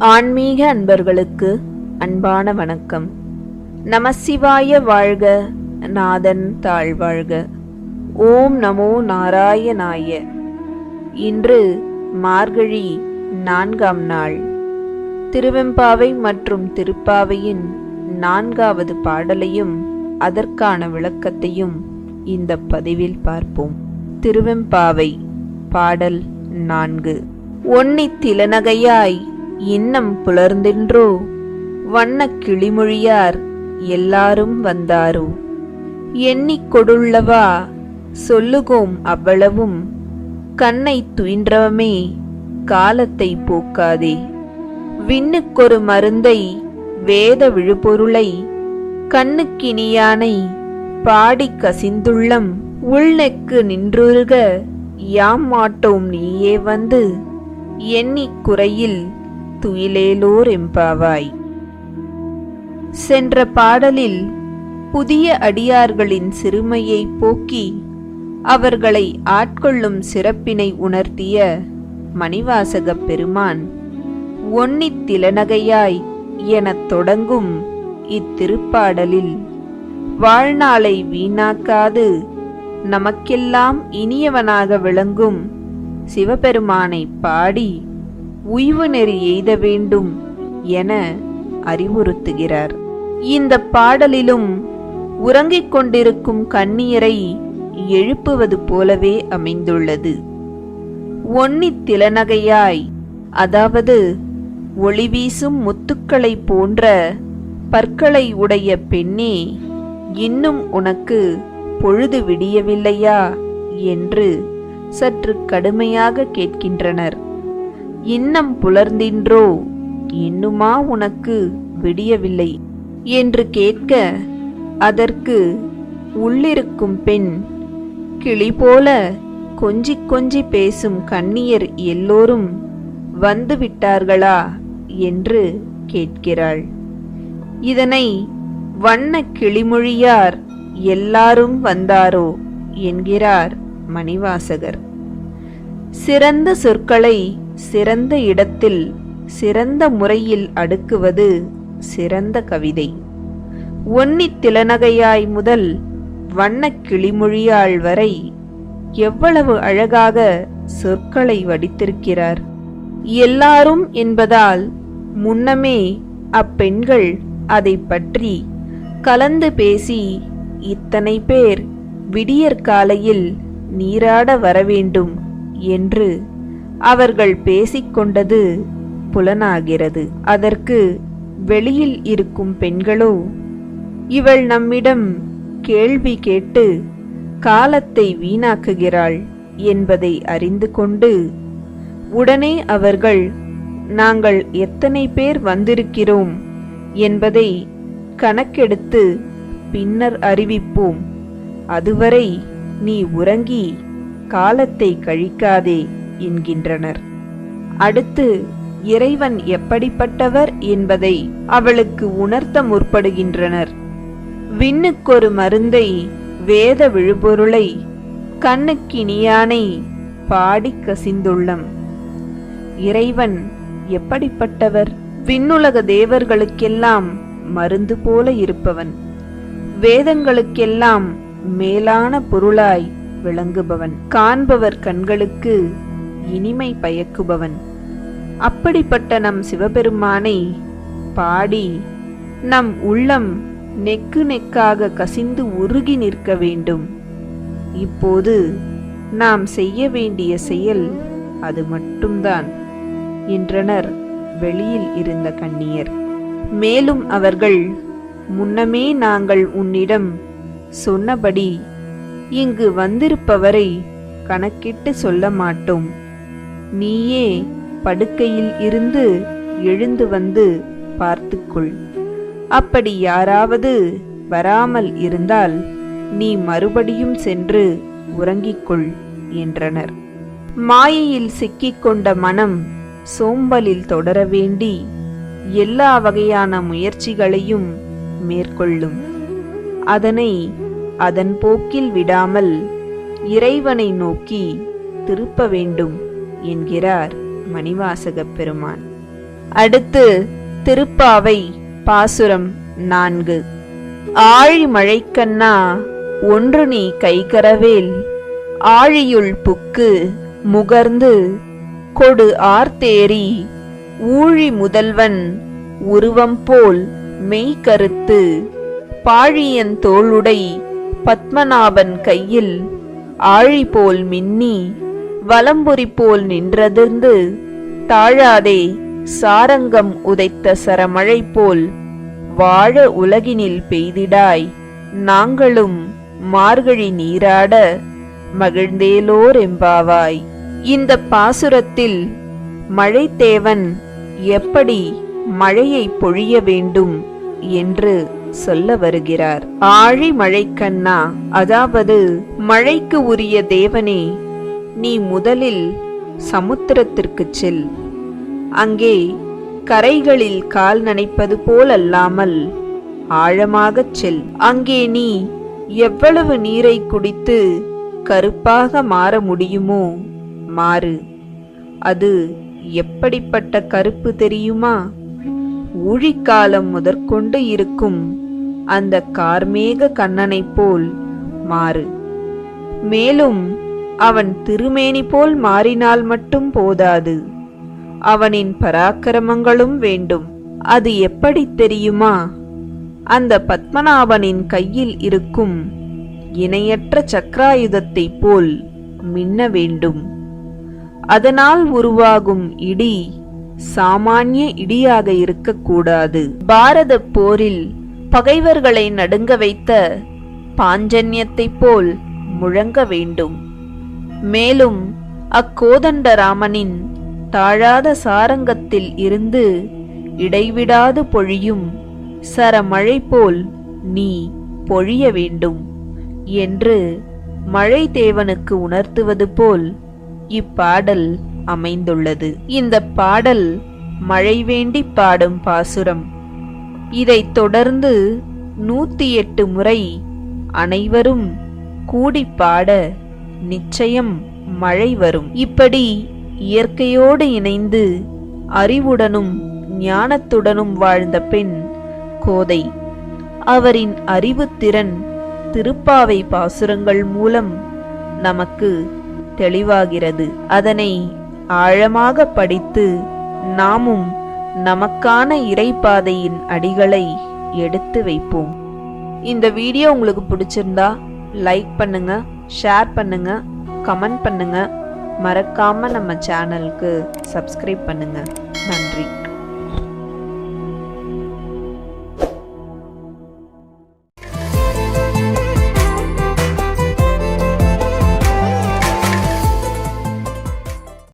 ஆன்மீக அன்பர்களுக்கு அன்பான வணக்கம். நமசிவாய வாழ்க நாதன் தாழ்வாழ்க. ஓம் நமோ நாராயணாய. இன்று மார்கழி நான்காம் நாள். திருவெம்பாவை மற்றும் திருப்பாவையின் நான்காவது பாடலையும் அதற்கான விளக்கத்தையும் இந்த பதிவில் பார்ப்போம். திருவெம்பாவை பாடல் நான்கு. ஒன்னித் திலநகையாய் இன்னம் புலர்ந்தென்றோ? வண்ண கிளிமொழியார் எல்லாரும் வந்தாரோ? எண்ணிக்கொடுள்ளவா சொல்லுகோம் அவ்வளவும். கண்ணை துயின்றவமே காலத்தை போக்காதே. விண்ணுக்கொரு மருந்தை வேத விழுபொருளை கண்ணுக்கினியானை பாடிக் கசிந்துள்ளம். உள்நெக்கு நின்றுருக யாம் மாட்டோம் நீயே வந்து எண்ணிக் குறையில் துயிலேலோர் எம்பாவாய் சென்ற பாடலில் புதிய அடியார்களின் சிறுமையை போக்கி அவர்களை ஆட்கொள்ளும் சிறப்பினை உணர்த்திய மணிவாசகப் பெருமான் ஒன்னித் திலநகையாய் எனத் தொடங்கும் இத்திருப்பாடலில் வாழ்நாளை வீணாக்காது நமக்கெல்லாம் இனியவனாக விளங்கும் சிவபெருமானை பாடி உய்வு நெறி எய்த வேண்டும் என அறிவுறுத்துகிறார். இந்த பாடலிலும் உறங்கிக் கொண்டிருக்கும் கண்ணீரை எழுப்புவது போலவே அமைந்துள்ளது. ஒன்னித் திலநகையாய் அதாவது ஒளி வீசும் முத்துக்களைப் போன்ற பற்களை உடைய பெண்ணே இன்னும் உனக்கு பொழுது விடியவில்லையா? என்று சற்று கடுமையாக கேட்கின்றனர். இன்னம் புலர்ந்தின்றோ? இன்னுமா உனக்கு விடியவில்லை? என்று கேட்க அதற்கு உள்ளிருக்கும் பெண் கிளி போல கொஞ்சி கொஞ்சி பேசும் கண்ணியர் எல்லோரும் வந்துவிட்டார்களா? என்று கேட்கிறாள். இதனை வண்ண கிளிமொழியார் எல்லாரும் வந்தாரோ? என்கிறார் மணிவாசகர். சிறந்த சொற்களை சிறந்த இடத்தில் சிறந்த முறையில் அடுக்குவது சிறந்த கவிதை. ஒன்னித் திலநகையாய் முதல் வண்ணக் கிளிமொழியாள் வரை எவ்வளவு அழகாக சொற்களை வடித்திருக்கிறார். எல்லாரும் என்பதால் முன்னமே அப்பெண்கள் அதை பற்றி கலந்து பேசி இத்தனை பேர் விடியற்காலையில் நீராட வரவேண்டும் என்று அவர்கள் பேசிக்கொண்டது புலனாகிறது. அதற்கு வெளியில் இருக்கும் பெண்களோ இவள் நம்மிடம் கேள்வி கேட்டு காலத்தை வீணாக்குகிறாள் என்பதை அறிந்து கொண்டு உடனே அவர்கள் நாங்கள் எத்தனை பேர் வந்திருக்கிறோம்? என்பதை கணக்கெடுத்து பின்னர் அறிவிப்போம். அதுவரை நீ உறங்கி காலத்தை கழிக்காதே. என்கின்றனர். அடுத்து இறைவன் எப்படிப்பட்டவர் என்பதை அவளுக்கு உணர்த்த முற்படுகின்றனர். விண்ணுக்கொரு மருந்தை வேத விழுபொருளை கண்ணுக்கினியானை பாடிக் கசிந்துள்ளம். இறைவன் எப்படிப்பட்டவர்? விண்ணுலக தேவர்களுக்கெல்லாம் மருந்து போல இருப்பவன். வேதங்களுக்கெல்லாம் மேலான பொருளாய் விளங்குபவன். காண்பவர் கண்களுக்கு இனிமை பயக்குபவன். அப்படிப்பட்ட நம் சிவபெருமானை பாடி நம் உள்ளம் நெக்கு நெக்காக கசிந்து உருகி நிற்க வேண்டும். இப்போது நாம் செய்ய வேண்டிய செயல் அது மட்டும்தான் என்றனர் வெளியில் இருந்த கண்ணியர் மேலும் அவர்கள் முன்னமே நாங்கள் உன்னிடம் சொன்னபடி இங்கு வந்திருப்பவரை கணக்கிட்டு சொல்ல மாட்டோம். நீயே படுக்கையில் இருந்து எழுந்து வந்து பார்த்துக்கொள். அப்படி யாராவது வராமல் இருந்தால் நீ மறுபடியும் சென்று உறங்கிக்கொள் என்றனர். மாயையில் சிக்கிக்கொண்ட மனம் சோம்பலில் தொடர வேண்டி எல்லா வகையான முயற்சிகளையும் மேற்கொள்ளும். அதனை அதன் போக்கில் விடாமல் இறைவனை நோக்கி திருப்ப வேண்டும். என்கிறார் மணிவாசகப் பெருமான். அடுத்து திருப்பாவை பாசுரம் நான்கு. ஆழி மழைக்கண்ணா ஒன்று நீ கைகரவேல். ஆழியுள் புக்கு முகர்ந்து கொடு ஆர்த்தேரி ஊழி முதல்வன் உருவம் போல் மெய்கருத்து. பாழியன் தோளுடை பத்மநாபன் கையில் ஆழி போல் மின்னி. வலம்புரி போல் நின்றதிர்ந்து தாழாதே சாரங்கம் உதைத்த சரமழை போல் வாழ உலகினில் பெய்திடாய். நாங்களும் மார்கழி நீராட மகிழ்ந்தேலோர் எம்பாவாய் இந்த பாசுரத்தில் மழைத்தேவன் எப்படி மழையை பொழிய வேண்டும் என்று சொல்ல வருகிறார். ஆழி மழைக்கண்ணா அதாவது மழைக்கு உரிய தேவனே நீ முதலில் சமுத்திரத்திற்கு செல். அங்கே கரைகளில் கால் நனைப்பது போலல்லாமல் ஆழமாகச் செல். அங்கே நீ எவ்வளவு நீரை குடித்து கருப்பாக மாற முடியுமோ மாறு. அது எப்படிப்பட்ட கருப்பு தெரியுமா? ஊழிக்காலம் முதற்கொண்டு இருக்கும் அந்த கார்மேக கண்ணனைப் போல் மாறு. மேலும் அவன் திருமேனி போல் மாறினால் மட்டும் போதாது. அவனின் பராக்கிரமங்களும் வேண்டும். அது எப்படி தெரியுமா? அந்த பத்மநாபனின் கையில் இருக்கும் இணையற்ற சக்கராயுதத்தைப் போல் மின்ன வேண்டும். அதனால் உருவாகும் இடி சாமானிய இடியாக இருக்கக்கூடாது. பாரத போரில் பகைவர்களை நடுங்க வைத்த பாஞ்சன்யத்தைப் போல் முழங்க வேண்டும். மேலும் அக்கோதண்டராமனின் தாழாத சாரங்கத்தில் இருந்து இடைவிடாது பொழியும் சரமழை போல் நீ பொழிய வேண்டும் என்று மழை தேவனுக்கு உணர்த்துவது போல் இப்பாடல் அமைந்துள்ளது. இந்த பாடல் மழை வேண்டி பாடும் பாசுரம். இதைத் தொடர்ந்து நூத்தி எட்டு முறை அனைவரும் கூடி பாட நிச்சயம் மழை வரும். இப்படி இயற்கையோடு இணைந்து அறிவுடனும் ஞானத்துடனும் வாழ்ந்த பெண் கோதை. அவரின் அறிவுத்திறன் திருப்பாவை பாசுரங்கள் மூலம் நமக்கு தெளிவாகிறது. அதனை ஆழமாக படித்து நாமும் நமக்கான இறைப்பாதையின் அடிகளை எடுத்து வைப்போம். இந்த வீடியோ உங்களுக்கு பிடிச்சிருந்தா லைக் பண்ணுங்க. ஷேர் பண்ணுங்கள் கமெண்ட் பண்ணுங்கள் மறக்காமல் நம்ம சேனலுக்கு சப்ஸ்கிரைப் பண்ணுங்கள் நன்றி.